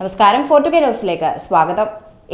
നമസ്കാരം ഫോർട്ടുകെ ന്യൂസിലേക്ക് സ്വാഗതം.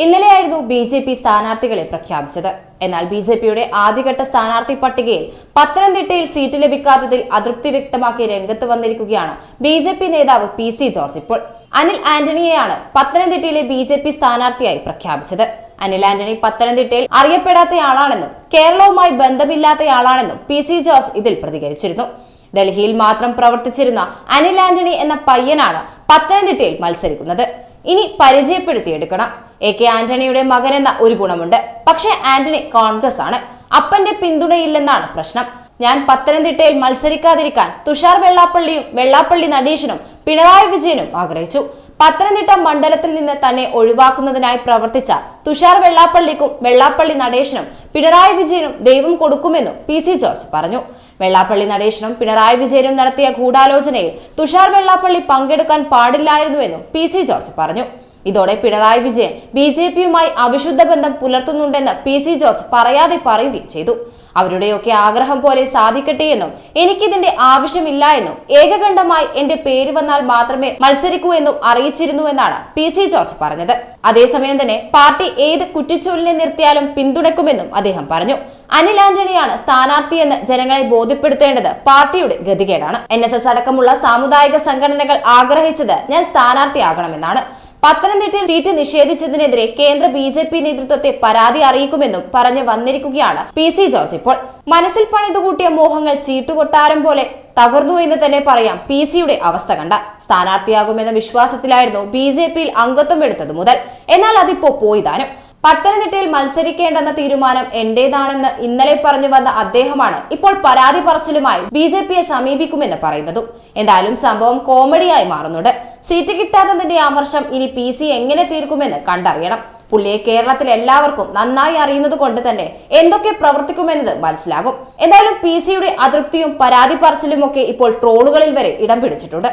ഇന്നലെയായിരുന്നു ബി ജെ പി സ്ഥാനാർത്ഥികളെ പ്രഖ്യാപിച്ചത്. എന്നാൽ ബി ജെ പിയുടെ ആദ്യഘട്ട സ്ഥാനാർത്ഥി പട്ടികയിൽ പത്തനംതിട്ടയിൽ സീറ്റ് ലഭിക്കാത്തതിൽ അതൃപ്തി വ്യക്തമാക്കി രംഗത്ത് വന്നിരിക്കുകയാണ് ബി ജെ പി നേതാവ് പി സി ജോർജ് ഇപ്പോൾ. അനിൽ ആന്റണിയെയാണ് പത്തനംതിട്ടയിലെ ബി ജെ പി സ്ഥാനാർത്ഥിയായി പ്രഖ്യാപിച്ചത്. അനിൽ ആന്റണി പത്തനംതിട്ടയിൽ അറിയപ്പെടാത്തയാളാണെന്നും കേരളവുമായി ബന്ധമില്ലാത്തയാളാണെന്നും പി സി ജോർജ് ഇതിൽ പ്രതികരിച്ചിരുന്നു. ഡൽഹിയിൽ മാത്രം പ്രവർത്തിച്ചിരുന്ന അനിൽ ആന്റണി എന്ന പയ്യനാണ് പത്തനംതിട്ടയിൽ മത്സരിക്കുന്നത്. ഇനി പരിചയപ്പെടുത്തിയെടുക്കണം. എ കെ ആന്റണിയുടെ മകൻ എന്ന ഒരു ഗുണമുണ്ട്. പക്ഷേ ആന്റണി കോൺഗ്രസ് ആണ്. അപ്പന്റെ പിന്തുണയില്ലെന്നാണ് പ്രശ്നം. ഞാൻ പത്തനംതിട്ടയിൽ മത്സരിക്കാതിരിക്കാൻ തുഷാർ വെള്ളാപ്പള്ളിയും വെള്ളാപ്പള്ളി നടേശനും പിണറായി വിജയനും ആഗ്രഹിച്ചു. പത്തനംതിട്ട മണ്ഡലത്തിൽ നിന്ന് തന്നെ ഒഴിവാക്കുന്നതിനായി പ്രവർത്തിച്ച തുഷാർ വെള്ളാപ്പള്ളിക്കും വെള്ളാപ്പള്ളി നടേശനും പിണറായി വിജയനും ദൈവം കൊടുക്കുമെന്നും പി സി ജോർജ് പറഞ്ഞു. വെള്ളാപ്പള്ളി നടേശനും പിണറായി വിജയനും നടത്തിയ ഗൂഢാലോചനയിൽ തുഷാർ വെള്ളാപ്പള്ളി പങ്കെടുക്കാൻ പാടില്ലായിരുന്നുവെന്നും പി സി ജോർജ് പറഞ്ഞു ഇതോടെ പിണറായി വിജയൻ ബി ജെ പിയുമായി അവിശുദ്ധ ബന്ധം പുലർത്തുന്നുണ്ടെന്ന് പി സി ജോർജ് പറയാതെ പറയുകയും ചെയ്തു. അവരുടെയൊക്കെ ആഗ്രഹം പോലെ സാധിക്കട്ടെ എന്നും എനിക്കിതിന്റെ ആവശ്യമില്ല എന്നും ഏകകണ്ഠമായി എന്റെ പേര് വന്നാൽ മാത്രമേ മത്സരിക്കൂ എന്നും അറിയിച്ചിരുന്നു എന്നാണ് പി സി ജോർജ് പറഞ്ഞത്. അതേസമയം തന്നെ പാർട്ടി ഏത് കുറ്റിച്ചൂലിനെ നിർത്തിയാലും പിന്തുണക്കുമെന്നും അദ്ദേഹം പറഞ്ഞു. അനിൽ ആന്റണിയാണ് സ്ഥാനാർത്ഥിയെന്ന് ജനങ്ങളെ ബോധ്യപ്പെടുത്തേണ്ടത് പാർട്ടിയുടെ ഗതികേടാണ്. എൻ അടക്കമുള്ള സാമുദായിക സംഘടനകൾ ആഗ്രഹിച്ചത് ഞാൻ സ്ഥാനാർത്ഥിയാകണമെന്നാണ്. പത്തനംതിട്ടയിൽ സീറ്റ് നിഷേധിച്ചതിനെതിരെ കേന്ദ്ര ബി ജെ പി നേതൃത്വത്തെ പരാതി അറിയിക്കുമെന്നും പറഞ്ഞു വന്നിരിക്കുകയാണ് പി സി ജോർജ് ഇപ്പോൾ. മനസ്സിൽ പണിതുകൂട്ടിയ മോഹങ്ങൾ ചീട്ടുകൊട്ടാരം പോലെ തകർന്നു എന്ന് തന്നെ പറയാം പി സിയുടെ അവസ്ഥ കണ്ട. സ്ഥാനാർത്ഥിയാകുമെന്ന വിശ്വാസത്തിലായിരുന്നു ബി ജെ പിയിൽ അംഗത്വം എടുത്തത് മുതൽ. എന്നാൽ അതിപ്പോ പോയി താനും. പത്തനംതിട്ടയിൽ മത്സരിക്കേണ്ടെന്ന തീരുമാനം എന്റേതാണെന്ന് ഇന്നലെ പറഞ്ഞു വന്ന അദ്ദേഹമാണ് ഇപ്പോൾ പരാതി പറച്ചിലുമായി ബി ജെ പിയെ സമീപിക്കുമെന്ന് പറയുന്നതും. എന്തായാലും സംഭവം കോമഡിയായി മാറുന്നുണ്ട്. സീറ്റ് കിട്ടാത്തതിന്റെ ആമർശം ഇനി പി സി എങ്ങനെ തീർക്കുമെന്ന് കണ്ടറിയണം. പുള്ളിയെ കേരളത്തിൽ എല്ലാവർക്കും നന്നായി അറിയുന്നത് കൊണ്ട് തന്നെ എന്തൊക്കെ പ്രവർത്തിക്കുമെന്നത് മനസ്സിലാകും. എന്തായാലും പി സിയുടെ അതൃപ്തിയും പരാതി പറച്ചിലുമൊക്കെ ഇപ്പോൾ ട്രോളുകളിൽ വരെ ഇടം പിടിച്ചിട്ടുണ്ട്.